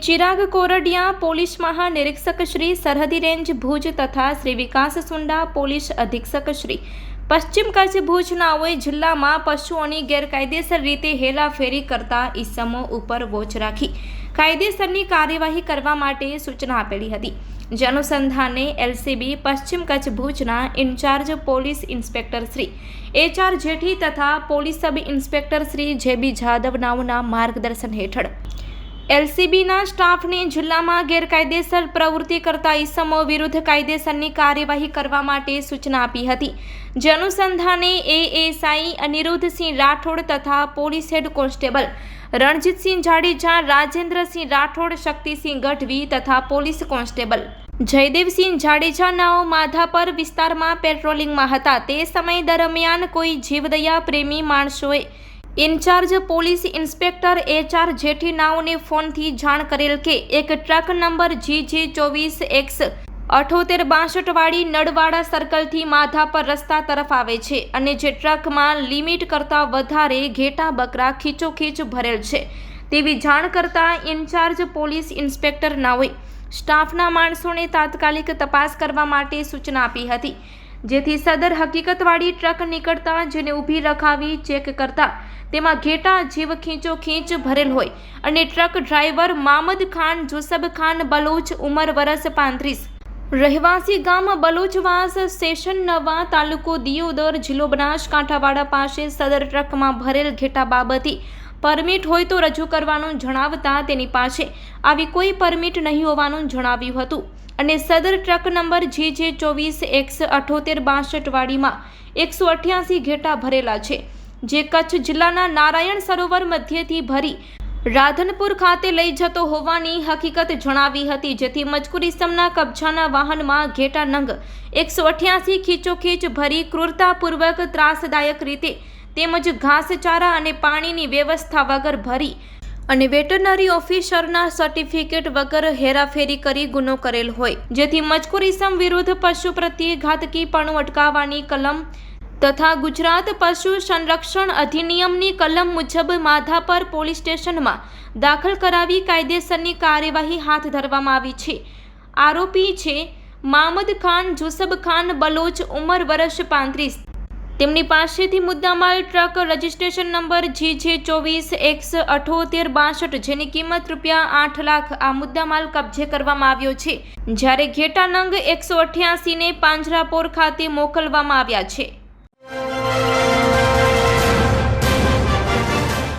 Chirag Kordia police મહાનિરીક્ષક શ્રી સરહદી range Bhuj તથા શ્રી વિકાસ સુંડા પોલીસ અધિક્ષક શ્રી. પશ્ચિમ કચ્છ ભુજનાઓએ જિલ્લામાં પશુઓની ગેરકાયદેસર રીતે હેરાફેરી કરતા ઈસમો ઉપર વોચ રાખી. કાયદેસરની કાર્યવાહી કરવા માટે સૂચના આપેલી હતી. જે અનુસંધાને એલસીબી પશ્ચિમ કચ્છ ભુજના incharge police inspector Shri, HR Jethi તથા police sub inspector Shri JB Jadav નાઓના માર્ગદર્શન હેઠળ. એલસીબીના સ્ટાફને જિલ્લામાં ગેરકાયદેસર પ્રવૃત્તિ કરતા ઈસમો વિરુદ્ધ કાયદેસરની કાર્યવાહી કરવા માટે સૂચના આપી હતી. જે અનુસંધાને એએસઆઈ અનિરુદ્ધસિંહ રાઠોડ તથા police head constable Ranjitsinh Jadeja, Rajendrasinh Rathod, Shaktisinh Gadhvi તથા પોલીસ કોન્સ્ટેબલ જયદેવસિંહ જાડેજાનાઓ માધાપર વિસ્તારમાં પેટ્રોલિંગમાં હતા. તે સમય દરમિયાન કોઈ જીવદયા પ્રેમી માણસોએ incharge police inspector HR Jethi નાઓને ફોનથી જાણ કરેલ કે એક ટ્રક નંબર જી જે ચોવીસ એક્સ અઠોતેર બાસઠવાળી નળવાડા સર્કલથી માધાપર રસ્તા તરફ આવે છે અને જે ટ્રકમાં લિમિટ કરતાં વધારે ઘેટા બકરા ખીચોખીચ ભરેલ છે. તેવી જાણ કરતાં ઇન્ચાર્જ પોલીસ ઇન્સ્પેક્ટર નાઓએ સ્ટાફના માણસોને તાત્કાલિક તપાસ કરવા માટે સૂચના આપી હતી. જેથી સદર હકીકતવાળી ટ્રક નીકળતા જેને ઊભી રખાવી ચેક કરતા તેમાં ઘેટા જીવ ખીંચો ખીંચ ભરેલ હોય અને ટ્રક ડ્રાઈવર મામદ ખાન જુસબ ખાન બલોચ ઉંમર વરસ પાંત્રીસ. રહેવાસી ગામ બલોચવાસ સ્ટેશન નવા તાલુકો દિયોદર જિલ્લો બનાસકાંઠાવાડા પાસે સદર ટ્રકમાં ભરેલ ઘેટા બાબતે પરમિટ હોય તો રજૂ કરવાનું જણાવતા તેની પાસે આવી કોઈ પરમિટ નહીં હોવાનું જણાવ્યું હતું. અને સદર ટ્રક નંબર જે જે ચોવીસ એક્સ અઠોતેર બાસઠવાડીમાં એકસો અઠ્યાસી ઘેટા ભરેલા છે, જે કચ્છ જિલ્લાના નારાયણ સરોવર મધ્યથી ભરી રાધનપુર ખાતે લઈ જતો હોવાની હકીકત જણાવી હતી, જેથી મજકૂર ઇસમના કબજાના વાહનમાં ઘેટા નંગ એકસો અઠ્યાસી ખીચોખીચ ભરી ક્રૂરતાપૂર્વક ત્રાસદાયક રીતે તેમજ ઘાસચારા અને પાણીની વ્યવસ્થા વગર ભરી અને વેટરનરી ઓફિસરના સર્ટિફિકેટ વગર હેરાફેરી કરી ગુનો કરેલ હોય. જેથી મજકૂર ઇસમ વિરુદ્ધ પશુ પ્રત્યે ઘાતકીપણું અટકાવવાની કલમ તથા ગુજરાત પશુ સંરક્ષણ અધિનિયમની કલમ મુજબ માધાપર પોલીસ સ્ટેશનમાં દાખલ કરાવી કાયદેસરની કાર્યવાહી હાથ ધરવામાં આવી છે. આરોપી છે, મામદ ખાન, જુસબ ખાન, બલોચ, ઉંમર વર્ષ પાંત્રીસ. તેમની પાસેથી મુદ્દામાલ ટ્રક રજિસ્ટ્રેશન નંબર જી જે ચોવીસ એક્સ અઠોતેર બાસઠ જેની કિંમત રૂપિયા આઠ લાખ આ મુદ્દામાલ કબજે કરવામાં આવ્યો છે. જ્યારે ઘેટા નંગ એકસો અઠ્યાસીને પાંજરાપોર ખાતે મોકલવામાં આવ્યા છે.